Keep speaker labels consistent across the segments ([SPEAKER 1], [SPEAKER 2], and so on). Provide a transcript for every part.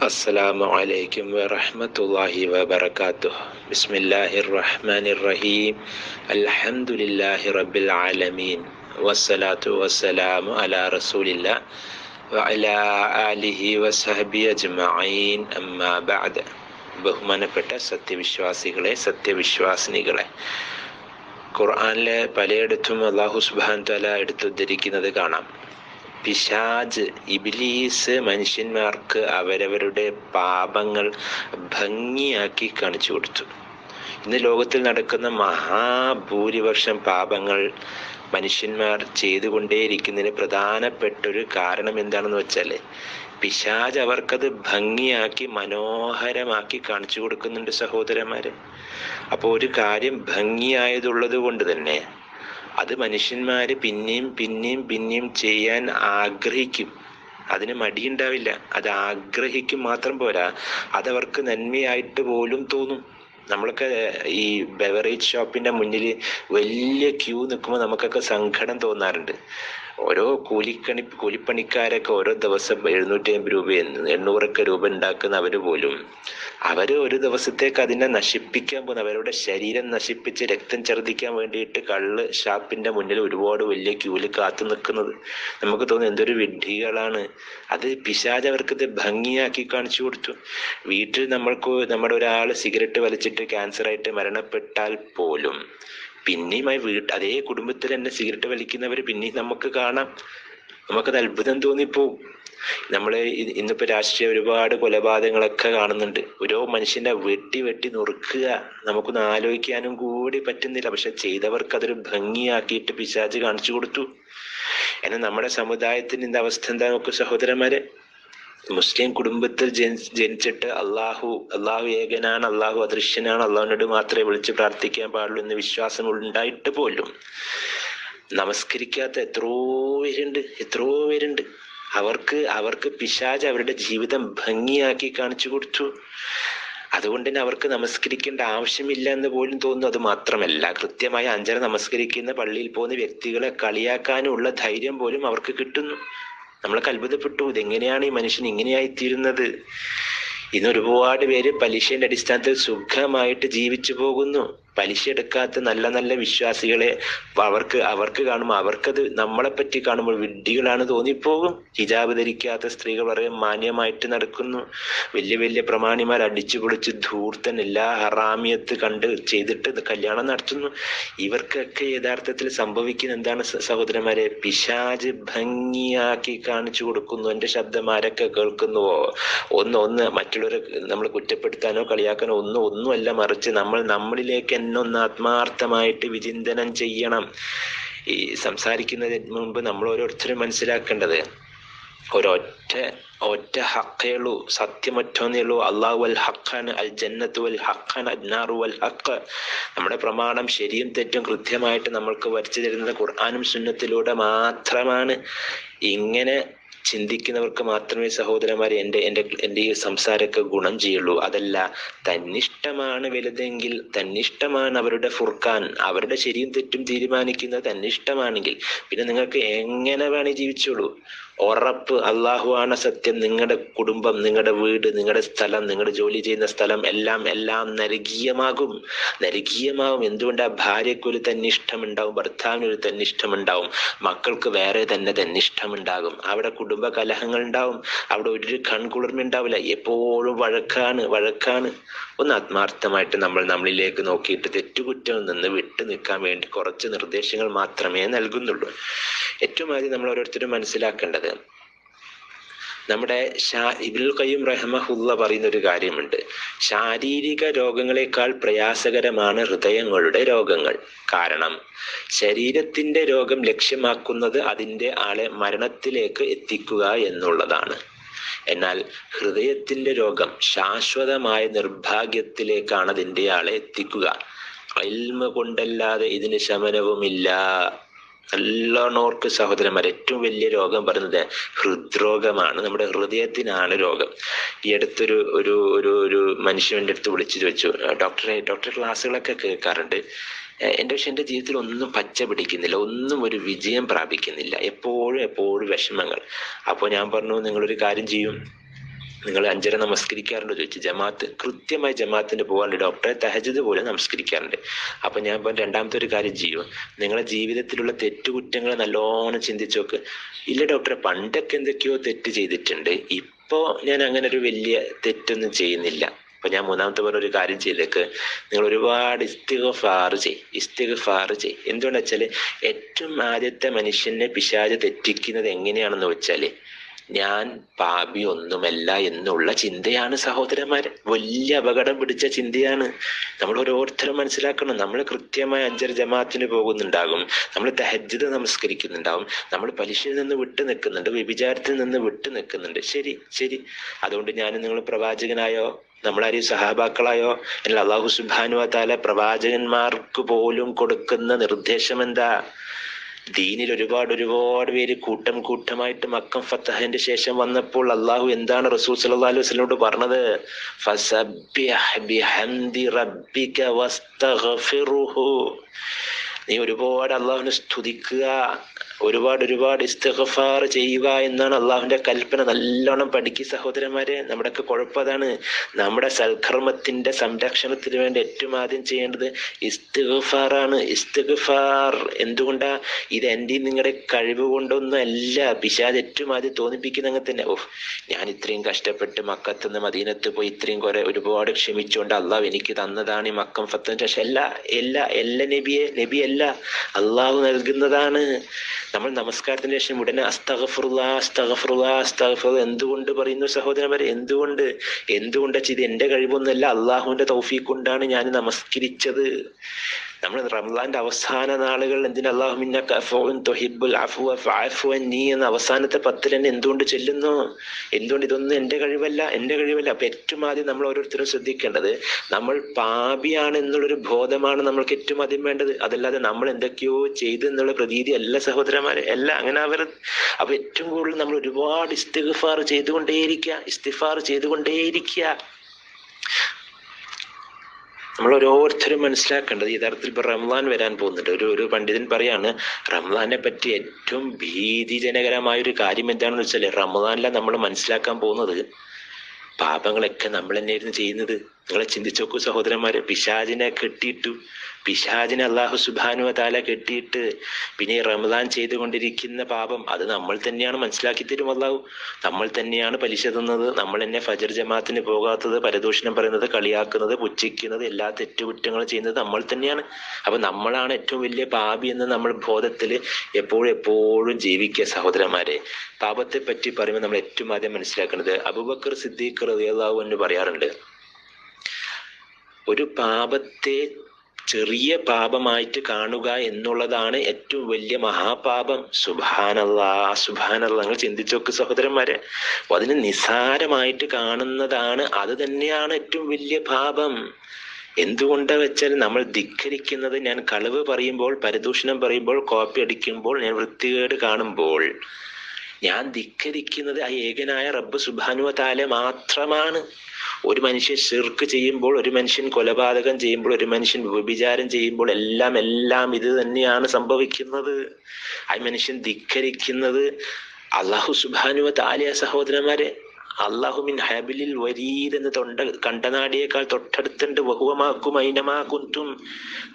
[SPEAKER 1] السلام عليكم ورحمة الله وبركاته بسم الله الرحمن الرحيم الحمد لله رب العالمين والصلاة والسلام على رسول الله وعلى آله وصحبه أجمعين أما بعد ബഹുമാനപ്പെട്ട സത്യവിശ്വാസികളെ സത്യവിശ്വാസിനികളെ ഖുർആനിലെ പലയിടത്തും അള്ളാഹു സുബാൻ തല എടുത്തുദ്ധരിക്കുന്നത് കാണാം പിശാജ് ഇബിലീസ് മനുഷ്യന്മാർക്ക് അവരവരുടെ പാപങ്ങൾ ഭംഗിയാക്കി കാണിച്ചു കൊടുത്തു. ഇന്ന് ലോകത്തിൽ നടക്കുന്ന മഹാഭൂരിപക്ഷം പാപങ്ങൾ മനുഷ്യന്മാർ ചെയ്തുകൊണ്ടേയിരിക്കുന്നതിന് പ്രധാനപ്പെട്ട ഒരു കാരണം എന്താണെന്ന് വെച്ചാൽ പിശാജ് അവർക്കത് ഭംഗിയാക്കി മനോഹരമാക്കി കാണിച്ചു കൊടുക്കുന്നുണ്ട് സഹോദരന്മാരെ. അപ്പോൾ ഒരു കാര്യം ഭംഗിയായതുള്ളത് കൊണ്ട് തന്നെ അത് മനുഷ്യന്മാർ പിന്നെയും പിന്നെയും പിന്നെയും ചെയ്യാൻ ആഗ്രഹിക്കും. അതിന് മടിയുണ്ടാവില്ല. അത് ആഗ്രഹിക്കും മാത്രം പോരാ. അതവർക്ക് നന്മയായിട്ട് പോലും തോന്നും. നമ്മളൊക്കെ ഈ ബെവറേജ് ഷോപ്പിന്റെ മുന്നിൽ വലിയ ക്യൂ നിൽക്കുമ്പോൾ നമുക്കൊക്കെ സങ്കടം തോന്നാറുണ്ട്. ഓരോ കൂലിക്കണി കൂലിപ്പണിക്കാരൊക്കെ ഓരോ ദിവസം എഴുന്നൂറ്റി അമ്പത് രൂപ എണ്ണൂറൊക്കെ രൂപ ഉണ്ടാക്കുന്ന അവർ പോലും. അവർ ഒരു ദിവസത്തേക്ക് അതിനെ നശിപ്പിക്കാൻ പോകുന്ന. അവരുടെ ശരീരം നശിപ്പിച്ച് രക്തം ഛർദ്ദിക്കാൻ വേണ്ടിയിട്ട് കള്ള് ഷാപ്പിന്റെ മുന്നിൽ ഒരുപാട് വലിയ ക്യൂൽ കാത്തു നിൽക്കുന്നത് നമുക്ക് തോന്നുന്നു എന്തൊരു വിഡ്ഢികളാണ്. അത് പിശാജ് ഇത് ഭംഗിയാക്കി കാണിച്ചു കൊടുത്തു. വീട്ടിൽ നമ്മൾക്ക് നമ്മുടെ ഒരാൾ സിഗരറ്റ് വലിച്ചിട്ട് ക്യാൻസർ ആയിട്ട് മരണപ്പെട്ടാൽ പോലും പിന്നെയും ആ വീട്ട് അതേ കുടുംബത്തിൽ തന്നെ സിഗരറ്റ് വലിക്കുന്നവർ പിന്നെയും നമുക്ക് കാണാം. നമുക്കത് അത്ഭുതം തോന്നിപ്പോവും. നമ്മൾ ഇന്നിപ്പോ രാഷ്ട്രീയ ഒരുപാട് കൊലപാതകങ്ങളൊക്കെ കാണുന്നുണ്ട്. ഓരോ മനുഷ്യന്റെ വെട്ടി വെട്ടി നുറുക്കുക. നമുക്കൊന്ന് ആലോചിക്കാനും കൂടി പറ്റുന്നില്ല. പക്ഷെ ചെയ്തവർക്ക് അതൊരു ഭംഗിയാക്കിയിട്ട് പിശാച് കാണിച്ചു കൊടുത്തു. എന്നാൽ നമ്മുടെ സമുദായത്തിന്റെ അവസ്ഥ എന്താ നോക്കൂ സഹോദരന്മാരെ? മുസ്ലിം കുടുംബത്തിൽ ജനിച്ചിട്ട് അള്ളാഹു അള്ളാഹു ഏകനാണ് അള്ളാഹു അദൃശ്യനാണ് അള്ളാഹുവിനോട് മാത്രമേ വിളിച്ച് പ്രാർത്ഥിക്കാൻ പാടുള്ളൂ എന്ന് വിശ്വാസം ഉണ്ടായിട്ട് പോലും നമസ്കരിക്കാത്ത എത്രയോ പേരുണ്ട് എത്രയോ പേരുണ്ട്. അവർക്ക് അവർക്ക് പിശാജ് അവരുടെ ജീവിതം ഭംഗിയാക്കി കാണിച്ചു കൊടുത്തു. അതുകൊണ്ട് തന്നെ അവർക്ക് നമസ്കരിക്കേണ്ട ആവശ്യമില്ല എന്ന് പോലും തോന്നുന്നു. അത് മാത്രമല്ല കൃത്യമായി അഞ്ചര നമസ്കരിക്കുന്ന പള്ളിയിൽ പോകുന്ന വ്യക്തികളെ കളിയാക്കാനുള്ള ധൈര്യം പോലും അവർക്ക് കിട്ടുന്നു. നമ്മളൊക്കെ അത്ഭുതപ്പെട്ടു ഇതെങ്ങനെയാണ് ഈ മനുഷ്യൻ ഇങ്ങനെയായി തീരുന്നത് ഇന്ന് ഒരുപാട് പേര് പലിശയുടെ അടിസ്ഥാനത്തിൽ സുഖമായിട്ട് ജീവിച്ചു പോകുന്നു. പലിശ എടുക്കാത്ത നല്ല നല്ല വിശ്വാസികളെ അവർക്ക് അവർക്ക് കാണുമ്പോൾ അവർക്കത് നമ്മളെ പറ്റി കാണുമ്പോൾ വിഡ്ഢികളാണ് തോന്നിപ്പോകും. ഹിജാബ് ധരിക്കാത്ത സ്ത്രീകൾ വളരെ മാന്യമായിട്ട് നടക്കുന്നു. വലിയ വലിയ പ്രമാണിമാർ അടിച്ചു പൊളിച്ച് ധൂർത്തൻ എല്ലാ ഹറാമിയത്ത് കണ്ട് ചെയ്തിട്ട് കല്യാണം നടത്തുന്നു. ഇവർക്കൊക്കെ യഥാർത്ഥത്തിൽ സംഭവിക്കുന്ന എന്താണ് സഹോദരന്മാരെ? പിശാജ് ഭംഗിയാക്കി കാണിച്ചു കൊടുക്കുന്നു. എന്റെ ശബ്ദം ആരൊക്കെ കേൾക്കുന്നുവോ? ഒന്ന് ഒന്ന് മറ്റുള്ളവരെ നമ്മൾ കുറ്റപ്പെടുത്താനോ കളിയാക്കാനോ ഒന്നും ഒന്നുമല്ല മറിച്ച് നമ്മൾ നമ്മളിലേക്ക് തന്നെ ഒന്ന് ആത്മാർത്ഥമായിട്ട് വിചിന്തനം ചെയ്യണം. ഈ സംസാരിക്കുന്നതിന് മുമ്പ് നമ്മൾ ഓരോരുത്തരും മനസ്സിലാക്കേണ്ടത് ഒരൊറ്റ ഒറ്റ ഹക്കേ ഉള്ളൂ സത്യമൊറ്റൊന്നേ ഉള്ളൂ. അള്ളാഹു അൽ ഹഖാൻ അൽ ജന്നത്ത് വൽ ഹഖാൻ അജ്നാറു വൽ ഹക്ക് നമ്മുടെ പ്രമാണം ശരിയും തെറ്റും കൃത്യമായിട്ട് നമ്മൾക്ക് വരച്ചു തരുന്നത് ഖുർആാനും സുന്നത്തിലൂടെ മാത്രമാണ്. ഇങ്ങനെ ചിന്തിക്കുന്നവർക്ക് മാത്രമേ സഹോദരന്മാരെ എന്റെ എന്റെ എന്റെ ഈ സംസാരമൊക്കെ ഗുണം ചെയ്യുള്ളൂ. അതല്ല തന്നിഷ്ടമാണ് വലുതെങ്കിൽ തന്നിഷ്ടമാണ് അവരുടെ ഫുർഖാൻ അവരുടെ ശരിയും തെറ്റും തീരുമാനിക്കുന്നത് തന്നിഷ്ടമാണെങ്കിൽ പിന്നെ നിങ്ങൾക്ക് എങ്ങനെ വേണേ ജീവിച്ചോളൂ. ഉറപ്പ് അള്ളാഹുവാണ് സത്യം. നിങ്ങളുടെ കുടുംബം നിങ്ങളുടെ വീട് നിങ്ങളുടെ സ്ഥലം നിങ്ങളുടെ ജോലി ചെയ്യുന്ന സ്ഥലം എല്ലാം എല്ലാം നരകീയമാകും. നരകീയമാകും. എന്തുകൊണ്ടാ? ഭാര്യയ്ക്കൊരു തന്നിഷ്ടമുണ്ടാവും ഭർത്താവിനൊരു തന്നിഷ്ടമുണ്ടാവും. മക്കൾക്ക് വേറെ തന്നെ തന്നിഷ്ടമുണ്ടാകും. അവിടെ കുടുംബ കലഹങ്ങൾ ഉണ്ടാവും അവിടെ ഒരു കൺകുളിർമ ഉണ്ടാവില്ല എപ്പോഴും വഴക്കാണ് വഴക്കാണ്. ഒന്ന് ആത്മാർത്ഥമായിട്ട് നമ്മൾ നമ്മളിലേക്ക് നോക്കിയിട്ട് തെറ്റുകുറ്റം നിന്ന് വിട്ടു നിൽക്കാൻ വേണ്ടി കുറച്ച് നിർദ്ദേശങ്ങൾ മാത്രമേ നൽകുന്നുള്ളൂ. ഏറ്റവും ആദ്യം നമ്മൾ ഓരോരുത്തരും മനസ്സിലാക്കേണ്ടത് നമ്മുടെ ഷാ ഇബിൽ കയ്യും റഹ്മഹുല്ല പറയുന്ന ഒരു കാര്യമുണ്ട്. ശാരീരിക രോഗങ്ങളെക്കാൾ പ്രയാസകരമാണ് ഹൃദയങ്ങളുടെ രോഗങ്ങൾ. കാരണം ശരീരത്തിന്റെ രോഗം ലക്ഷ്യമാക്കുന്നത് അതിന്റെ ആളെ മരണത്തിലേക്ക് എത്തിക്കുക എന്നുള്ളതാണ്. എന്നാൽ ഹൃദയത്തിന്റെ രോഗം ശാശ്വതമായ നിർഭാഗ്യത്തിലേക്കാണ് അതിന്റെ ആളെ എത്തിക്കുക. അൽമ കൊണ്ടല്ലാതെ ഇതിന് ശമനവുമില്ല. നല്ലോണോർക്ക് സഹോദരന്മാർ ഏറ്റവും വലിയ രോഗം പറയുന്നത് ഹൃദ്രോഗമാണ്. നമ്മുടെ ഹൃദയത്തിനാണ് രോഗം. ഈ അടുത്തൊരു ഒരു ഒരു ഒരു മനുഷ്യന്റെ അടുത്ത് വിളിച്ചു വെച്ചു ഡോക്ടറെ ഡോക്ടർ ക്ലാസ്സുകളൊക്കെ കേൾക്കാറുണ്ട്. എന്റെ പക്ഷെ എന്റെ ജീവിതത്തിൽ ഒന്നും പച്ച പിടിക്കുന്നില്ല ഒന്നും ഒരു വിജയം പ്രാപിക്കുന്നില്ല. എപ്പോഴും എപ്പോഴും വിഷമങ്ങൾ. അപ്പോൾ ഞാൻ പറഞ്ഞു നിങ്ങളൊരു കാര്യം ചെയ്യും. നിങ്ങൾ അഞ്ചര നമസ്കരിക്കാറുണ്ടോ ചോദിച്ചു ജമാഅത്ത് കൃത്യമായി ജമാഅത്തിന് പോകാറുണ്ട്. ഡോക്ടറെ തഹജത് പോലെ നമസ്കരിക്കാറുണ്ട്. അപ്പൊ ഞാൻ ഇപ്പം രണ്ടാമത്തെ ഒരു കാര്യം ചെയ്യും. നിങ്ങളെ ജീവിതത്തിലുള്ള തെറ്റുകുറ്റങ്ങൾ നല്ലോണം ചിന്തിച്ചു നോക്ക്. ഇല്ല ഡോക്ടറെ പണ്ടൊക്കെ എന്തൊക്കെയോ തെറ്റ് ചെയ്തിട്ടുണ്ട്. ഇപ്പോ ഞാൻ അങ്ങനെ ഒരു വലിയ തെറ്റൊന്നും ചെയ്യുന്നില്ല. അപ്പൊ ഞാൻ മൂന്നാമത്തെ പറഞ്ഞ ഒരു കാര്യം ചെയ്തേക്ക് നിങ്ങൾ ഒരുപാട് ഇസ്തിഗഫാർ ചെയ് ഇസ്തിഗഫാർ ചെയ് എന്തുകൊണ്ടാ വെച്ചാൽ ഏറ്റവും ആദ്യത്തെ മനുഷ്യനെ പിശാച് തെറ്റിക്കുന്നത് എങ്ങനെയാണെന്ന് വെച്ചാൽ ഞാൻ പാപി ഒന്നുമല്ല എന്നുള്ള ചിന്തയാണ് സഹോദരന്മാരെ. വലിയ അപകടം പിടിച്ച ചിന്തയാണ്. നമ്മൾ ഓരോരുത്തരും മനസ്സിലാക്കണം. നമ്മൾ കൃത്യമായി അഞ്ചര ജമാഅത്തിന് പോകുന്നുണ്ടാകും. നമ്മൾ തഹജ്ജുദ് നമസ്കരിക്കുന്നുണ്ടാകും. നമ്മൾ പലിശയിൽ നിന്ന് വിട്ടു നിൽക്കുന്നുണ്ട്. വ്യഭിചാരത്തിൽ നിന്ന് വിട്ടു നിൽക്കുന്നുണ്ട്. ശരി ശരി. അതുകൊണ്ട് ഞാൻ നിങ്ങൾ പ്രവാചകനായോ നമ്മളാരും സഹാബാക്കളായോ അല്ല അള്ളാഹു സുബാനു താല പ്രവാചകന്മാർക്ക് പോലും കൊടുക്കുന്ന നിർദ്ദേശം എന്താ? ദീനിൽ ഒരുപാട് ഒരുപാട് പേര് കൂട്ടം കൂട്ടമായിട്ട് മക്കം ഫത്തഹിന്റെ ശേഷം വന്നപ്പോൾ അള്ളാഹു എന്താണ് റസൂൽ സല്ലല്ലാഹു അലൈഹി പറഞ്ഞത്? നീ ഒരുപാട് അള്ളാഹുവിനെ സ്തുതിക്കുക. ഒരുപാട് ഒരുപാട് ഇസ്തിഗ്ഫാർ ചെയ്യുക എന്നാണ് അള്ളാഹുവിന്റെ കൽപ്പന. നല്ലോണം പഠിക്കുക സഹോദരന്മാരെ. നമ്മുടെയൊക്കെ കുഴപ്പം അതാണ്. നമ്മുടെ സൽക്കർമ്മത്തിന്റെ സംരക്ഷണത്തിന് വേണ്ടി ഏറ്റവും ആദ്യം ചെയ്യേണ്ടത് ഇസ്തിഗ്ഫാറാണ്. ഇസ്തിഗ്ഫാർ എന്തുകൊണ്ടാ? ഇത് എന്റെ നിങ്ങളുടെ കഴിവ് കൊണ്ടൊന്നും അല്ല. പിശാജ് ഏറ്റവും ആദ്യം തോന്നിപ്പിക്കുന്ന അങ്ങനെ തന്നെ. ഓഹ് ഞാൻ ഇത്രയും കഷ്ടപ്പെട്ട് മക്കത്തുനിന്ന് മദീനത്ത് പോയി ഇത്രയും കുറെ ഒരുപാട് ക്ഷമിച്ചുകൊണ്ട് അള്ളാഹു എനിക്ക് തന്നതാണ് ഈ മക്കം ഫത്തം ശേഷം. അല്ല എല്ലാ എല്ലാ നബിയെ നബിയല്ല അള്ളാഹു നൽകുന്നതാണ്. നമ്മൾ നമസ്കാരത്തിന് ശേഷം ഉടനെ അസ്തഗഫുറുള്ള അസ്തഗഫുറുള്ള അസ്തഗഫുറ എന്തുകൊണ്ട് പറയുന്നു സഹോദരന്മാരെ? എന്തുകൊണ്ട്? എന്തുകൊണ്ട് ഇത് എന്റെ കഴിവൊന്നുമല്ല അള്ളാഹുവിന്റെ തൗഫീഖ് കൊണ്ടാണ് ഞാൻ നമസ്കരിച്ചത്. നമ്മൾ റംസാന്റെ അവസാന നാളുകൾ എന്തിന് എന്ന അവസാനത്തെ പത്തിൽ തന്നെ എന്തുകൊണ്ട് ചെല്ലുന്നു? എന്തുകൊണ്ട് ഇതൊന്നും എന്റെ കഴിവല്ല? എന്റെ കഴിവല്ല. അപ്പൊ ഏറ്റവും ആദ്യം നമ്മൾ ഓരോരുത്തരും ശ്രദ്ധിക്കേണ്ടത് നമ്മൾ പാപിയാണ് എന്നുള്ളൊരു ബോധമാണ് നമ്മൾക്ക് ഏറ്റവും ആദ്യം വേണ്ടത്. അതല്ലാതെ നമ്മൾ എന്തൊക്കെയോ ചെയ്തു എന്നുള്ള പ്രതീതി അല്ല സഹോദരന്മാരെ. അല്ല അങ്ങനെ അവർ അപ്പൊ ഏറ്റവും കൂടുതൽ നമ്മൾ ഒരുപാട് ഇസ്തിഗ്ഫാർ ചെയ്തുകൊണ്ടേയിരിക്കുക ഇസ്തിഫാർ ചെയ്തുകൊണ്ടേയിരിക്കുക. നമ്മൾ ഓരോരുത്തരും മനസ്സിലാക്കേണ്ടത് യഥാർത്ഥത്തിൽ ഇപ്പൊ റംലാൻ വരാൻ പോകുന്നുണ്ട്. ഒരു ഒരു പണ്ഡിതൻ പറയാണ് റംലാനെ പറ്റി ഏറ്റവും ഭീതിജനകരമായ ഒരു കാര്യം എന്താണെന്ന് വെച്ചാൽ റംലാനിലെ നമ്മൾ മനസ്സിലാക്കാൻ പോകുന്നത്. പാപങ്ങളൊക്കെ നമ്മൾ തന്നെയായിരുന്നു ചെയ്യുന്നത്? നിങ്ങളെ ചിന്തിച്ചു നോക്കൂ സഹോദരന്മാരെ പിശാചിനെ കെട്ടിയിട്ടു പിശാചിനെ അള്ളാഹു സുബാനു താല കെട്ടിയിട്ട് പിന്നെ റമദാൻ ചെയ്തുകൊണ്ടിരിക്കുന്ന പാപം അത് നമ്മൾ തന്നെയാണ് മനസ്സിലാക്കി തരും അള്ളാഹു നമ്മൾ തന്നെയാണ് പലിശ തന്നത്. നമ്മൾ തന്നെ ഫജർ ജമാഅത്തിന് പോകാത്തത് പരദൂഷണം പറയുന്നത് കളിയാക്കുന്നത് പുച്ഛിക്കുന്നത് എല്ലാ തെറ്റുകുറ്റങ്ങളും ചെയ്യുന്നത് നമ്മൾ തന്നെയാണ്. അപ്പൊ നമ്മളാണ് ഏറ്റവും വലിയ പാപി എന്ന് നമ്മൾ ബോധത്തിൽ എപ്പോഴും എപ്പോഴും ജീവിക്കുക സഹോദരന്മാരെ. പാപത്തെ പറ്റി പറയുമ്പോൾ നമ്മൾ ഏറ്റവും ആദ്യം മനസ്സിലാക്കുന്നത് അബുബക്കർ സിദ്ദീഖ് റളിയല്ലാഹു എന്ന് പറയാറുണ്ട് ഒരു പാപത്തെ ചെറിയ പാപമായിട്ട് കാണുക എന്നുള്ളതാണ് ഏറ്റവും വലിയ മഹാപാപം. സുഭാനല്ലാ സുഭാനല്ല നിങ്ങൾ ചിന്തിച്ചോക്ക് സഹോദരന്മാരെ. അപ്പൊ അതിന് നിസാരമായിട്ട് കാണുന്നതാണ് അത് തന്നെയാണ് ഏറ്റവും വലിയ പാപം. എന്തുകൊണ്ട് വെച്ചാൽ നമ്മൾ ധിക്കരിക്കുന്നത് ഞാൻ കളവ് പറയുമ്പോൾ പരിദൂഷണം പറയുമ്പോൾ കോപ്പി അടിക്കുമ്പോൾ ഞാൻ വൃത്തികേട് കാണുമ്പോൾ. ഞാൻ ധിക്കരിക്കുന്നത് ആ ഏകനായ റബ്ബ് സുബാനുവ താല മാത്രമാണ്. ഒരു മനുഷ്യൻ ഷിർക്ക് ചെയ്യുമ്പോൾ ഒരു മനുഷ്യൻ കൊലപാതകം ചെയ്യുമ്പോൾ ഒരു മനുഷ്യൻ വ്യഭിചാരം ചെയ്യുമ്പോൾ എല്ലാം എല്ലാം ഇത് തന്നെയാണ് സംഭവിക്കുന്നത്. ആ മനുഷ്യൻ ധിക്കരിക്കുന്നത് അള്ളാഹു സുബാനുവ താലിയ സഹോദരന്മാരെ അള്ളാഹുമിൻ ഹബിലിൽ വരീദ് എന്ന് തൊണ്ട കണ്ടനാടിയേക്കാൾ തൊട്ടടുത്തുണ്ട്. ബഹുവമാക്കും അയിനമാ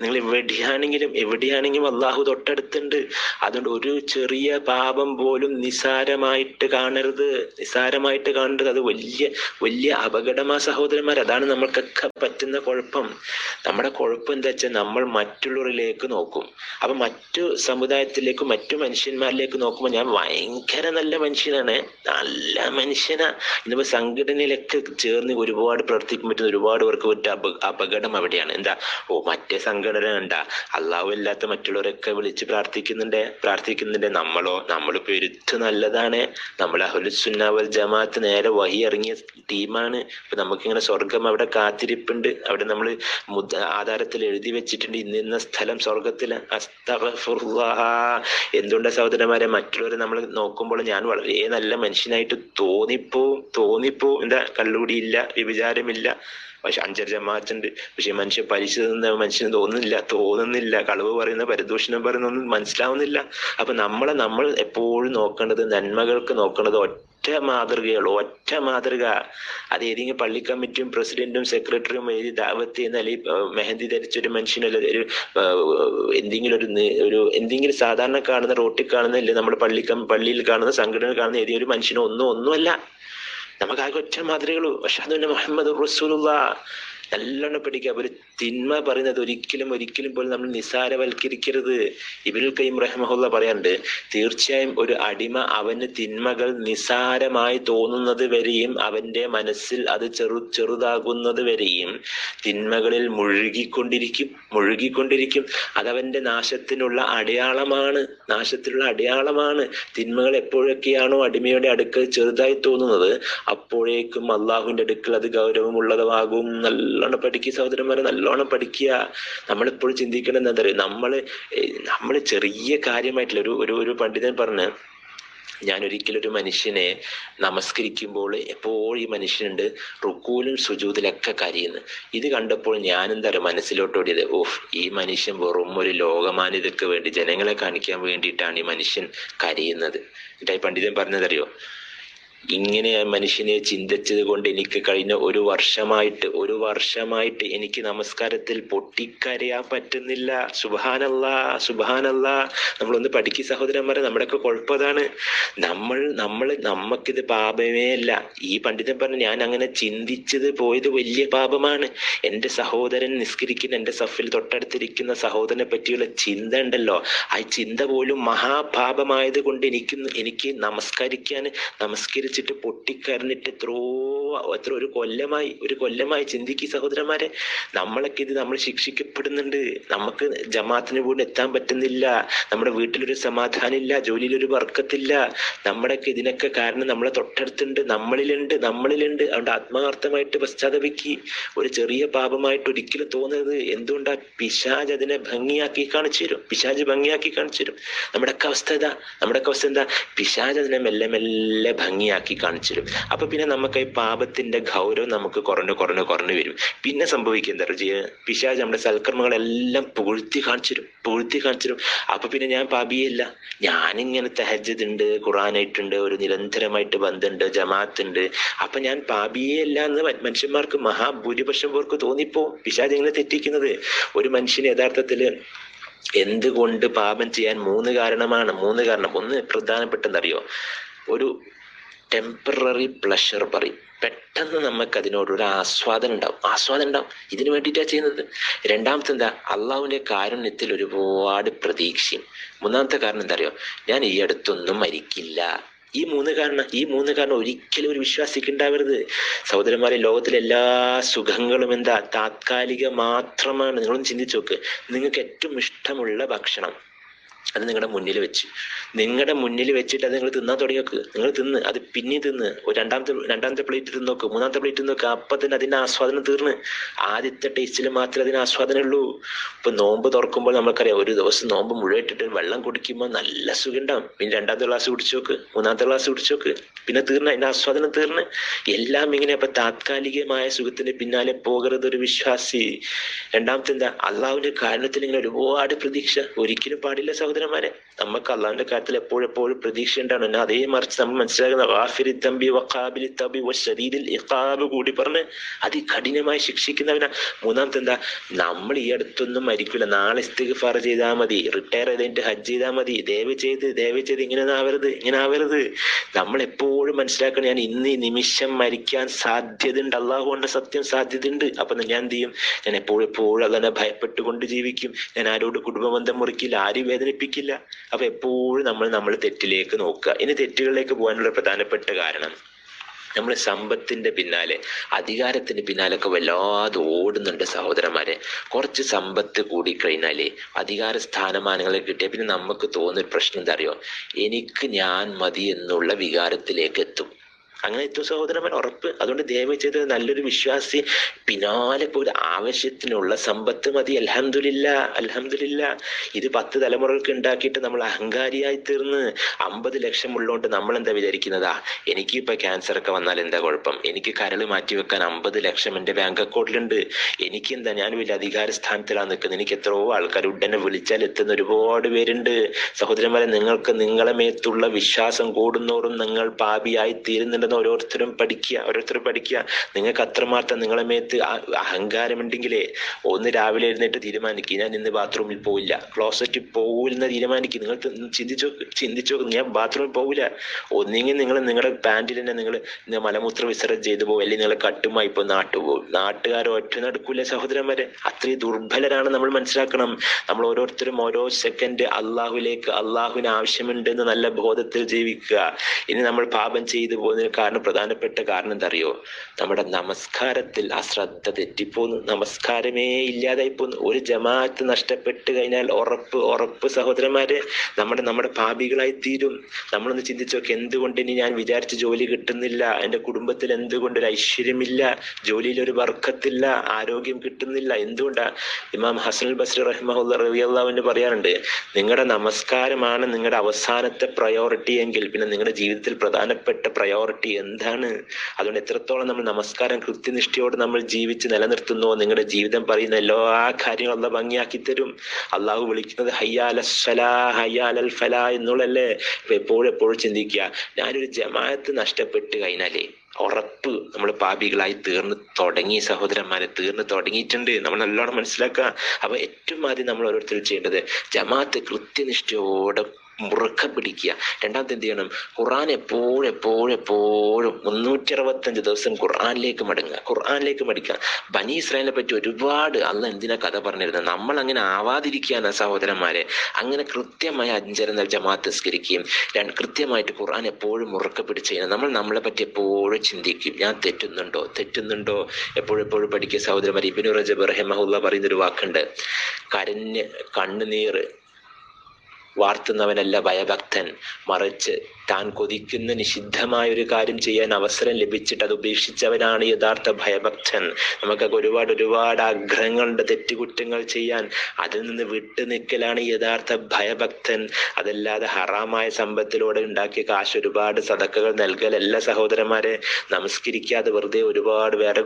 [SPEAKER 1] നിങ്ങൾ എവിടെയാണെങ്കിലും എവിടെയാണെങ്കിലും അള്ളാഹു തൊട്ടടുത്തുണ്ട്. അതുകൊണ്ട് ഒരു ചെറിയ പാപം പോലും നിസാരമായിട്ട് കാണരുത്. നിസാരമായിട്ട് കാണരുത്. അത് വലിയ വലിയ അപകടമാ സഹോദരന്മാർ. അതാണ് നമ്മൾക്കൊക്കെ പറ്റുന്ന കുഴപ്പം. നമ്മുടെ കുഴപ്പം എന്താ വെച്ചാൽ നമ്മൾ മറ്റുള്ളവരിലേക്ക് നോക്കും. അപ്പൊ മറ്റു സമുദായത്തിലേക്കും മറ്റു മനുഷ്യന്മാരിലേക്ക് നോക്കുമ്പോൾ ഞാൻ ഭയങ്കര നല്ല മനുഷ്യനാണ്. നല്ല മനുഷ്യനാ. ഇന്നിപ്പോ സംഘടനയിലൊക്കെ ചേർന്ന് ഒരുപാട് പ്രവർത്തിക്കാൻ പറ്റുന്ന ഒരുപാട് പേർക്ക് പറ്റ അപ അപകടം അവിടെയാണ്. എന്താ? ഓ മറ്റേ സംഘടന കണ്ട. അള്ളാഹു അല്ലാത്ത മറ്റുള്ളവരൊക്കെ വിളിച്ച് പ്രാർത്ഥിക്കുന്നുണ്ട്. പ്രാർത്ഥിക്കുന്നുണ്ട്. നമ്മളോ നമ്മൾ പെരുത്ത് നല്ലതാണ്. നമ്മൾ അഹുലുസുന്നാവൽ ജമാഅത്ത് നേരെ വഹി ഇറങ്ങിയ ടീമാണ്. ഇപ്പൊ നമുക്കിങ്ങനെ സ്വർഗം അവിടെ കാത്തിരിപ്പുണ്ട്. അവിടെ നമ്മൾ ആധാരത്തിൽ എഴുതി വെച്ചിട്ടുണ്ട്. ഇന്ന് ഇന്ന സ്ഥലം സ്വർഗത്തിൽ എന്തുകൊണ്ടാ സഹോദരന്മാരെ? മറ്റുള്ളവരെ നമ്മൾ നോക്കുമ്പോൾ ഞാൻ വളരെ നല്ല മനുഷ്യനായിട്ട് തോന്നിപ്പോ എന്താ കള്ളുകൂടിയില്ല വ്യഭിചാരമില്ല. പക്ഷെ അഞ്ചര ജമാഅത്തുണ്ട് പക്ഷെ മനുഷ്യൻ പലിശ നിന്ന് മനുഷ്യന് തോന്നുന്നില്ല തോന്നുന്നില്ല. കളവ് പറയുന്ന പരിദൂഷണം പറയുന്ന ഒന്നും മനസ്സിലാവുന്നില്ല. അപ്പൊ നമ്മളെ നമ്മൾ എപ്പോഴും നോക്കേണ്ടത് നന്മകൾക്ക് നോക്കേണ്ടത് ഒറ്റ മാതൃകയുള്ളൂ ഒറ്റ മാതൃക. അത് ഏതെങ്കിലും പള്ളി കമ്മിറ്റിയും പ്രസിഡന്റും സെക്രട്ടറിയും എഴുതി ദാവത്ത് ചെയ്യുന്ന അല്ലെങ്കിൽ മെഹന്തി ധരിച്ച ഒരു മനുഷ്യനല്ല ഒരു എന്തെങ്കിലും ഒരു ഒരു എന്തെങ്കിലും സാധാരണ കാണുന്ന റോട്ടിൽ കാണുന്ന അല്ലെങ്കിൽ നമ്മുടെ പള്ളി പള്ളിയിൽ കാണുന്ന സംഘടന കാണുന്ന ഏതെങ്കിലും ഒരു മനുഷ്യനോ ഒന്നും ഒന്നുമല്ല. നമുക്ക് ആകെ ഒറ്റ മാതൃകയുള്ളൂ പക്ഷെ അതൊന്നും മുഹമ്മദ് റസൂലുള്ള. നല്ലോണം പിടിക്കുക ഒരു തിന്മ പറയുന്നത് ഒരിക്കലും ഒരിക്കലും പോലും നമ്മൾ നിസാരവൽക്കരിക്കരുത് ഇബിനുൽ കയ്യം റഹ്മഹുല്ല പറയാണ്ട് തീർച്ചയായും ഒരു അടിമ അവന് തിന്മകൾ നിസാരമായി തോന്നുന്നത് വരെയും അവന്റെ മനസ്സിൽ അത് ചെറു ചെറുതാകുന്നത് വരെയും തിന്മകളിൽ മുഴുകിക്കൊണ്ടിരിക്കും മുഴുകിക്കൊണ്ടിരിക്കും. അതവന്റെ നാശത്തിനുള്ള അടയാളമാണ് നാശത്തിനുള്ള അടയാളമാണ് തിന്മകൾ എപ്പോഴൊക്കെയാണോ അടിമയുടെ അടുക്കൽ ചെറുതായി തോന്നുന്നത് അപ്പോഴേക്കും അള്ളാഹുവിന്റെ അടുക്കൽ അത് ഗൗരവമുള്ളതാകും നല്ലോണം പഠിക്കുക സഹോദരന്മാരെ നല്ലോണം പഠിക്കുക. നമ്മളിപ്പോഴും ചിന്തിക്കണം എന്താ പറയുക നമ്മൾ നമ്മൾ ചെറിയ കാര്യമായിട്ടുള്ള ഒരു ഒരു പണ്ഡിതൻ പറഞ്ഞ് ഞാൻ ഒരിക്കലും ഒരു മനുഷ്യനെ നമസ്കരിക്കുമ്പോൾ എപ്പോഴും ഈ മനുഷ്യനുണ്ട് റുക്കൂലും സുജൂതിലൊക്കെ കരിയുന്നു. ഇത് കണ്ടപ്പോൾ ഞാൻ എന്താ പറയുക മനസ്സിലോട്ട് ഓടിയത് ഓഹ് ഈ മനുഷ്യൻ വെറും ഒരു ലോകമാന്യതയ്ക്ക് വേണ്ടി ജനങ്ങളെ കാണിക്കാൻ വേണ്ടിയിട്ടാണ് ഈ മനുഷ്യൻ കരയുന്നത്. എന്നിട്ടായി പണ്ഡിതൻ പറഞ്ഞതറിയോ ഇങ്ങനെ മനുഷ്യനെ ചിന്തിച്ചത് കൊണ്ട് എനിക്ക് കഴിഞ്ഞ ഒരു വർഷമായിട്ട് ഒരു വർഷമായിട്ട് എനിക്ക് നമസ്കാരത്തിൽ പൊട്ടിക്കരയാൻ പറ്റുന്നില്ല. സുബാനല്ല സുബാനല്ല നമ്മളൊന്ന് പഠിക്കി സഹോദരന്മാരെ നമ്മുടെയൊക്കെ കുഴപ്പതാണ് നമ്മൾ നമ്മൾ നമുക്കിത് പാപമേ അല്ല. ഈ പണ്ഡിതൻ പറഞ്ഞു ഞാൻ അങ്ങനെ ചിന്തിച്ചത് പോയത് വലിയ പാപമാണ്. എന്റെ സഹോദരൻ നിസ്കരിക്കുന്ന എന്റെ സഫിൽ തൊട്ടടുത്തിരിക്കുന്ന സഹോദരനെ പറ്റിയുള്ള ചിന്ത ഉണ്ടല്ലോ. ആ ചിന്ത പോലും മഹാപാപമായത് കൊണ്ട് എനിക്ക് എനിക്ക് നമസ്കരിക്കാൻ നമസ്കരിച്ചിട്ട് പൊട്ടിക്കരഞ്ഞിട്ട് എത്രയോ എത്ര ഒരു കൊല്ലമായി ഒരു കൊല്ലമായി ചിന്തിക്കി സഹോദരന്മാരെ. നമ്മളൊക്കെ ഇത് നമ്മൾ ശിക്ഷിക്കപ്പെടുന്നുണ്ട്. നമുക്ക് ജമാത്തിന് പോലും എത്താൻ പറ്റുന്നില്ല. നമ്മുടെ വീട്ടിലൊരു സമാധാനം ഇല്ല ജോലിയിലൊരു വർക്കത്തില്ല. നമ്മുടെയൊക്കെ ഇതിനൊക്കെ കാരണം നമ്മളെ തൊട്ടടുത്തുണ്ട് നമ്മളിലുണ്ട് നമ്മളിലുണ്ട്. അതുകൊണ്ട് ആത്മാർത്ഥമായിട്ട് പശ്ചാത്തപിക്ക്. ഒരു ചെറിയ പാപമായിട്ട് ഒരിക്കലും തോന്നരുത്. എന്തുകൊണ്ടാ പിശാജ് അതിനെ ഭംഗിയാക്കി കാണിച്ചു തരും? പിശാജ് ഭംഗിയാക്കി കാണിച്ചു തരും. നമ്മുടെയൊക്കെ അവസ്ഥ ഇതാ. നമ്മുടെയൊക്കെ അവസ്ഥ എന്താ? പിശാജ് അതിനെ മെല്ലെ മെല്ലെ ഭംഗിയാക്കി കാണിച്ചു തരും. അപ്പൊ പിന്നെ നമുക്ക് ഈ പാപത്തിന്റെ ഗൗരവം നമുക്ക് കുറഞ്ഞു കുറഞ്ഞു കുറഞ്ഞു വരും. പിന്നെ സംഭവിക്കുക എന്താ പറയുക പിശാജ് നമ്മുടെ സൽക്കർമ്മങ്ങളെല്ലാം പുകഴ്ത്തി കാണിച്ചു തരും. പുകഴ്ത്തി കാണിച്ചു തരും. അപ്പൊ പിന്നെ ഞാൻ പാപിയല്ല. ഞാനിങ്ങനെ തഹജദ് ഉണ്ട് ഖുറാനായിട്ടുണ്ട് ഒരു നിരന്തരമായിട്ട് ബന്ധമുണ്ട് ജമാഅത്ത് ഉണ്ട് അപ്പൊ ഞാൻ പാപിയേ അല്ല എന്ന് മനുഷ്യന്മാർക്ക് മഹാഭൂരിപക്ഷം പേർക്ക് തോന്നിപ്പോ പിശാജ് ഇങ്ങനെ തെറ്റിക്കുന്നത്? ഒരു മനുഷ്യന് യഥാർത്ഥത്തിൽ എന്തുകൊണ്ട് പാപം ചെയ്യാൻ മൂന്ന് കാരണമാണ്. മൂന്ന് കാരണം. ഒന്ന് പ്രധാനപ്പെട്ടെന്നറിയോ ഒരു ടെമ്പററി പ്ലഷർ പറയും. പെട്ടെന്ന് നമുക്ക് അതിനോട് ഒരു ആസ്വാദനം ഉണ്ടാവും. ആസ്വാദനം ഉണ്ടാവും. ഇതിനു വേണ്ടിയിട്ടാ ചെയ്യുന്നത്. രണ്ടാമത്തെ എന്താ? അള്ളാഹുവിന്റെ കാരുണ്യത്തിൽ ഒരുപാട് പ്രതീക്ഷയും. മൂന്നാമത്തെ കാരണം എന്താ അറിയോ? ഞാൻ ഈ അടുത്തൊന്നും മരിക്കില്ല. ഈ മൂന്ന് കാരണം ഈ മൂന്ന് കാരണം ഒരിക്കലും ഒരു വിശ്വാസിക്ക് ഉണ്ടാവരുത് സഹോദരന്മാരെ ലോകത്തിലെ എല്ലാ സുഖങ്ങളും എന്താ? താത്കാലിക മാത്രമാണ്. നിങ്ങളൊന്ന് ചിന്തിച്ചു നോക്ക്. നിങ്ങൾക്ക് ഏറ്റവും ഇഷ്ടമുള്ള ഭക്ഷണം അത് നിങ്ങളുടെ മുന്നിൽ വെച്ച്. നിങ്ങളുടെ മുന്നിൽ വെച്ചിട്ട് അത് നിങ്ങൾ തിന്നാൻ തുടങ്ങി നോക്ക് നിങ്ങൾ തിന്ന് അത് പിന്നെ തിന്ന്. ഒരു രണ്ടാമത്തെ രണ്ടാമത്തെ പ്ലേറ്റ് തിന്ന് നോക്ക് മൂന്നാമത്തെ പ്ലേറ്റ് തിന്ന് നോക്ക്. അപ്പൊ തന്നെ അതിന്റെ ആസ്വാദനം തീർന്ന്. ആദ്യത്തെ ടേസ്റ്റിൽ മാത്രമേ അതിന് ആസ്വാദനം ഉള്ളൂ. ഇപ്പൊ നോമ്പ് തുറക്കുമ്പോൾ നമുക്കറിയാം ഒരു ദിവസം നോമ്പ് മുഴുവൻ ഇട്ടിട്ട് വെള്ളം കുടിക്കുമ്പോൾ നല്ല സുഖം ഉണ്ടാവും. പിന്നെ രണ്ടാമത്തെ ഗ്ലാസ് കുടിച്ചു നോക്ക് മൂന്നാമത്തെ ഗ്ലാസ് കുടിച്ചു നോക്ക്. പിന്നെ തീർന്ന് അതിന്റെ ആസ്വാദനം തീർന്ന് എല്ലാം ഇങ്ങനെ അപ്പൊ താത്കാലികമായ സുഖത്തിന്റെ പിന്നാലെ പോകരുത് ഒരു വിശ്വാസി. രണ്ടാമത്തെ എന്താ അള്ളാഹുവിന്റെ കാരണത്തിൽ ഇങ്ങനെ ഒരുപാട് പ്രതീക്ഷ. ഒരിക്കലും പാടില്ല സഹോദരന്മാരെ. നമുക്ക് അള്ളാന്റെ കാര്യത്തിൽ എപ്പോഴെപ്പോഴും എപ്പോഴും പ്രതീക്ഷ ഉണ്ടാണ് അതേ മറിച്ച് നമ്മൾ മനസ്സിലാക്കുന്ന തബി ഇഖാബ് കൂടി പറഞ്ഞ് അതികഠിനമായി ശിക്ഷിക്കുന്നവനാ മൂന്നാമത്തെ എന്താ? നമ്മൾ ഈ അടുത്തൊന്നും മരിക്കില്ല നാളെ ഇസ്തിഗ്ഫാർ ചെയ്താൽ മതി. റിട്ടയർ ചെയ്തിട്ട് ഹജ്ജ് ചെയ്താൽ മതി. ദയവ് ചെയ്ത് ദയവ് ചെയ്ത് ഇങ്ങനെ ആവരുത് ഇങ്ങനെ ആവരുത്. നമ്മൾ എപ്പോഴും മനസ്സിലാക്കണം ഞാൻ ഇന്ന് നിമിഷം മരിക്കാൻ സാധ്യതയുണ്ട്. അള്ളാഹു കൊണ്ട് സത്യം സാധ്യതയുണ്ട്. അപ്പൊ ഞാൻ എന്ത് ചെയ്യും? ഞാൻ എപ്പോഴെപ്പോഴും അതെന്നെ അതിനെ ഭയപ്പെട്ടുകൊണ്ട് ജീവിക്കും. ഞാൻ ആരോട് കുടുംബബന്ധം മുറിക്കില്ല ആരും വേദനിപ്പിക്കില്ല. അപ്പൊ എപ്പോഴും നമ്മൾ നമ്മൾ തെറ്റിലേക്ക് നോക്കുക. ഇനി തെറ്റുകളിലേക്ക് പോകാനുള്ള പ്രധാനപ്പെട്ട കാരണം നമ്മൾ സമ്പത്തിന്റെ പിന്നാലെ അധികാരത്തിന്റെ പിന്നാലൊക്കെ വല്ലാതെ ഓടുന്നുണ്ട് സഹോദരന്മാരെ. കുറച്ച് സമ്പത്ത് കൂടി കഴിഞ്ഞാലേ അധികാര സ്ഥാനമാനങ്ങൾ കിട്ടിയ പിന്നെ നമുക്ക് തോന്നുന്ന പ്രശ്നം എന്താ അറിയോ? എനിക്ക് ഞാൻ മതി എന്നുള്ള വികാരത്തിലേക്ക് എത്തും. അങ്ങനെ എത്തും സഹോദരന്മാർ ഉറപ്പ്. അതുകൊണ്ട് ദയവ് ചെയ്ത് നല്ലൊരു വിശ്വാസി പിന്നാലെ പോയി ആവശ്യത്തിനുള്ള സമ്പത്ത് മതി. അലഹമില്ല അലഹമില്ല ഇത് പത്ത് തലമുറകൾക്ക് ഉണ്ടാക്കിയിട്ട് നമ്മൾ അഹങ്കാരിയായി തീർന്ന് അമ്പത് ലക്ഷം ഉള്ളതുകൊണ്ട് നമ്മൾ എന്താ വിചാരിക്കുന്നതാ? എനിക്ക് ഇപ്പൊ ക്യാൻസർ ഒക്കെ വന്നാൽ എന്താ കുഴപ്പം? എനിക്ക് കരൾ മാറ്റി വെക്കാൻ അമ്പത് ലക്ഷം എന്റെ ബാങ്ക് അക്കൗണ്ടിലുണ്ട്. എനിക്ക് എന്താ ഞാൻ വലിയ അധികാര സ്ഥാനത്തിലാണ് നിൽക്കുന്നത്. എനിക്ക് എത്രയോ ആൾക്കാർ ഉടനെ വിളിച്ചാൽ എത്തുന്ന ഒരുപാട് പേരുണ്ട്. സഹോദരന്മാരെ നിങ്ങൾക്ക് നിങ്ങളെ മേത്തുള്ള വിശ്വാസം കൂടുന്നോറും നിങ്ങൾ പാപിയായി തീരുന്നുണ്ടെന്ന് ഓരോരുത്തരും പഠിക്കുക ഓരോരുത്തരും പഠിക്കുക. നിങ്ങൾക്ക് അത്രമാത്രം നിങ്ങളെ മേത്ത് അഹങ്കാരമുണ്ടെങ്കിലേ ഒന്ന് രാവിലെ എഴുന്നേറ്റ് തീരുമാനിക്കുക ഞാൻ ഇന്ന് ബാത്റൂമിൽ പോവില്ല. ക്ലോസറ്റിൽ പോകില്ലെന്ന് തീരുമാനിക്കുക നിങ്ങൾ ചിന്തിച്ചു ചിന്തിച്ചു ഞാൻ ബാത്റൂമിൽ പോകില്ല ഒന്നെങ്കിൽ നിങ്ങൾ നിങ്ങളുടെ പാന്റിൽ തന്നെ നിങ്ങൾ മലമൂത്ര വിസർജനം ചെയ്തു പോകും. അല്ലെങ്കിൽ നിങ്ങളെ കട്ടുമായി ഇപ്പോൾ നാട്ടു പോകും. നാട്ടുകാർ ഒറ്റ നടക്കൂല സഹോദരന്മാരെ. അത്രയും ദുർബലരാണ് നമ്മൾ മനസ്സിലാക്കണം. നമ്മൾ ഓരോരുത്തരും ഓരോ സെക്കൻഡ് അള്ളാഹുലേക്ക് അള്ളാഹുവിന് ആവശ്യമുണ്ട് എന്ന് നല്ല ബോധത്തിൽ ജീവിക്കുക. ഇനി നമ്മൾ പാപം ചെയ്തു പോകുന്നതിന് കാരണം പ്രധാനപ്പെട്ട കാരണം എന്താ അറിയോ നമ്മുടെ നമസ്കാരത്തിൽ ആ ശ്രദ്ധ തെറ്റിപ്പോന്നു. നമസ്കാരമേ ഇല്ലാതായി പോന്നു ഒരു ജമാഅത്ത് നഷ്ടപ്പെട്ട് കഴിഞ്ഞാൽ ഉറപ്പ് ഉറപ്പ് സഹോദരന്മാരെ നമ്മുടെ നമ്മുടെ പാപികളായി തീരും നമ്മളൊന്ന് ചിന്തിച്ചു നോക്കി എന്തുകൊണ്ട് ഇനി ഞാൻ വിചാരിച്ച ജോലി കിട്ടുന്നില്ല? എന്റെ കുടുംബത്തിൽ എന്തുകൊണ്ട് ഒരു ഐശ്വര്യമില്ല? ജോലിയിൽ ഒരു വർക്കത്തില്ല ആരോഗ്യം കിട്ടുന്നില്ല. എന്തുകൊണ്ടാ? ഇമാം ഹസൻ ബസ്രി റഹ്മുല്ല റബിയല്ലാവിന് പറയാറുണ്ട് നിങ്ങളുടെ നമസ്കാരമാണ് നിങ്ങളുടെ അവസാനത്തെ പ്രയോറിറ്റി എങ്കിൽ പിന്നെ നിങ്ങളുടെ ജീവിതത്തിൽ പ്രധാനപ്പെട്ട പ്രയോറിറ്റി എന്താണ്? അതുകൊണ്ട് എത്രത്തോളം നമ്മൾ നമസ്കാരം കൃത്യനിഷ്ഠയോട് നമ്മൾ ജീവിച്ച് നിലനിർത്തുന്നു നിങ്ങളുടെ ജീവിതം പറയുന്ന എല്ലാ കാര്യങ്ങളും അല്ല ഭംഗിയാക്കി തരും. അള്ളാഹു വിളിക്കുന്നത് ഹയ്യാല സലാ ഹയ്യാലൽ ഫലാ എന്നുള്ളല്ലേ എപ്പോഴും എപ്പോഴും ചിന്തിക്കുക ഞാനൊരു ജമാഅത്ത് നഷ്ടപ്പെട്ട് കഴിഞ്ഞാലേ ഉറപ്പ് നമ്മൾ പാപികളായി തീർന്ന് തുടങ്ങി സഹോദരന്മാരെ തീർന്ന് തുടങ്ങിയിട്ടുണ്ട്. നമ്മൾ നല്ലോണം മനസ്സിലാക്കുക. അപ്പൊ ഏറ്റവും ആദ്യം നമ്മൾ ഓരോരുത്തരും ചെയ്യേണ്ടത് ജമാഅത്ത് കൃത്യനിഷ്ഠയോടെ മുറുക്ക പിടിക്കുക രണ്ടാമത്തെ എന്ത് ചെയ്യണം? ഖുർആൻ എപ്പോഴും എപ്പോഴും എപ്പോഴും മുന്നൂറ്റി അറുപത്തഞ്ച് ദിവസം ഖുർആനിലേക്ക് മടങ്ങുക. ഖുർആനിലേക്ക് മടിക്കുക. ബനി ഇസ്രായേലിനെ പറ്റി ഒരുപാട് അല്ല എന്തിനാ കഥ പറഞ്ഞിരുന്നത്? നമ്മൾ അങ്ങനെ ആവാതിരിക്കുകയാണ് സഹോദരന്മാരെ. അങ്ങനെ കൃത്യമായി അഞ്ചര ജമാഅത്ത് നിസ്കരിക്കുകയും രണ്ട് കൃത്യമായിട്ട് ഖുർആൻ എപ്പോഴും മുറുക്ക പിടിച്ച് നമ്മൾ നമ്മളെ പറ്റി എപ്പോഴും ചിന്തിക്കും. ഞാൻ തെറ്റുന്നുണ്ടോ? തെറ്റുന്നുണ്ടോ? എപ്പോഴും എപ്പോഴും പഠിക്കുക. സഹോദരന്മാർ ഇബിനു റജബ് റഹിമഹുല്ല പറയുന്നൊരു വാക്കുണ്ട്. കരഞ്ഞ് കണ്ണുനീർ വാർത്തുന്നവനല്ല ഭയഭക്തൻ. മറിച്ച് താൻ കൊതിക്കുന്ന നിഷിദ്ധമായ ഒരു കാര്യം ചെയ്യാൻ അവസരം ലഭിച്ചിട്ട് അത് ഉപേക്ഷിച്ചവനാണ് യഥാർത്ഥ ഭയഭക്തൻ. നമുക്കൊക്കെ ഒരുപാട് ഒരുപാട് ആഗ്രഹങ്ങളുണ്ട് തെറ്റുകുറ്റങ്ങൾ ചെയ്യാൻ അതിൽ നിന്ന് വിട്ടു നിൽക്കലാണ് യഥാർത്ഥ ഭയഭക്തൻ. അതല്ലാതെ ഹറാമായ സമ്പത്തിലൂടെ ഉണ്ടാക്കിയ കാശ് ഒരുപാട് സതക്കകൾ നൽകലല്ല സഹോദരന്മാരെ നമസ്കരിക്കാതെ വെറുതെ ഒരുപാട് വേറെ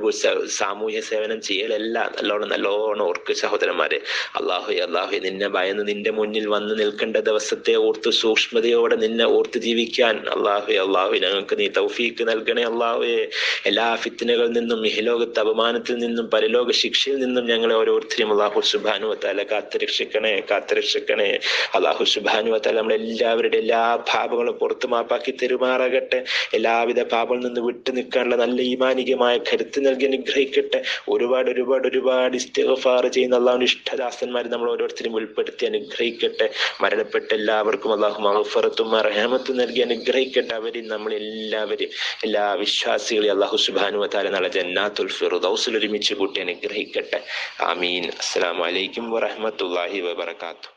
[SPEAKER 1] സാമൂഹ്യ സേവനം ചെയ്യലല്ല നല്ലോണം നല്ലോണം ഓർക്ക് സഹോദരന്മാരെ. അള്ളാഹു അള്ളാഹു നിന്നെ ഭയന്ന് നിന്റെ മുന്നിൽ വന്ന് നിൽക്കേണ്ട ദിവസത്തെ ഓർത്ത് സൂക്ഷ്മതയോടെ നിന്നെ ഓർത്ത് ജീവിക്കാൻ അള്ളാഹു അള്ളാഹു ഞങ്ങൾക്ക് നീ തൗഫീക്ക് നൽകണേ അള്ളാഹുയെ എല്ലാ ഫിത്തിനകളിൽ നിന്നും ഇഹലോകത്തെ അപമാനത്തിൽ നിന്നും പരലോക ശിക്ഷയിൽ നിന്നും ഞങ്ങളെ ഓരോരുത്തരെയും അള്ളാഹു സുബാനു വത്താല കാത്തുരക്ഷിക്കണേ കാത്തുരക്ഷിക്കണേ. അള്ളാഹു സുബാനു വത്താല നമ്മളെ എല്ലാവരുടെ എല്ലാ പാപങ്ങളും പുറത്തു മാപ്പാക്കി തെരുമാറാകട്ടെ. എല്ലാവിധ പാപങ്ങളിൽ നിന്ന് വിട്ടു നിൽക്കാനുള്ള നല്ല ഈമാനികമായ കരുത്ത് നൽകി അനുഗ്രഹിക്കട്ടെ. ഒരുപാട് ഒരുപാട് ഒരുപാട് ഇസ്തഫാർ ചെയ്യുന്ന അള്ളാഹുവിന്റെ ഇഷ്ടദാസന്മാർ നമ്മൾ ഓരോരുത്തരും ഉൾപ്പെടുത്തി അനുഗ്രഹിക്കട്ടെ. മരണപ്പെട്ട എല്ലാവർക്കും അള്ളാഹു മഹഫറത്തും അറഹമത്തും നൽകി. അനുഗ്രഹിക്കട്ടെ അവരിൽ നമ്മൾ എല്ലാവരും എല്ലാ വിശ്വാസികളെയും അള്ളാഹു സുബാനു വാല നാളെ ജന്നാത്തുൽ ഫിറുദൌസിൽ ഒരുമിച്ച് കൂട്ടി അനുഗ്രഹിക്കട്ടെ. ആമീൻ. അസ്സലാമു അലൈക്കും വറഹ്മത്തുള്ളാഹി വബറകാതുഹു.